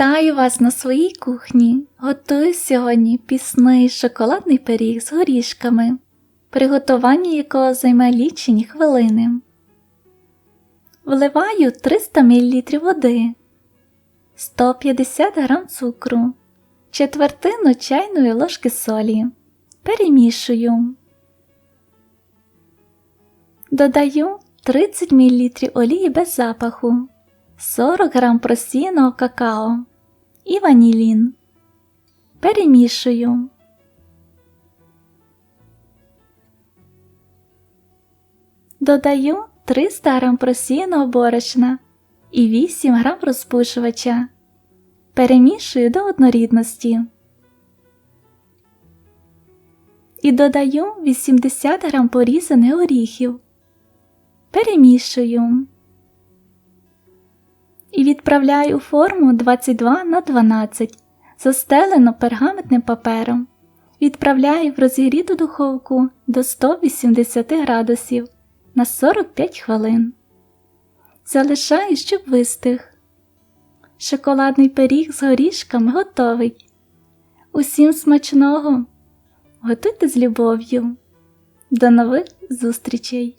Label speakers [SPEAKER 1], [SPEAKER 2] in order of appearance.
[SPEAKER 1] Вітаю вас на своїй кухні. Готую сьогодні пісний шоколадний пиріг з горішками, приготування якого займе лічені хвилини. Вливаю 300 мл води, 150 г цукру, четвертину чайної ложки солі. Перемішую. Додаю 30 мл олії без запаху. 40 грам просіяного какао і ванілін. Перемішую. Додаю 300 грам просіяного борошна і 8 грам розпушувача. Перемішую до однорідності. І додаю 80 грам порізаних оріхів. Перемішую відправляю форму 22 на 12, застелену пергаментним папером. Відправляю в розігріту духовку до 180 градусів на 45 хвилин. Залишаю, щоб вистиг. Шоколадний пиріг з горішками готовий. Усім смачного! Готуйте з любов'ю. До нових зустрічей!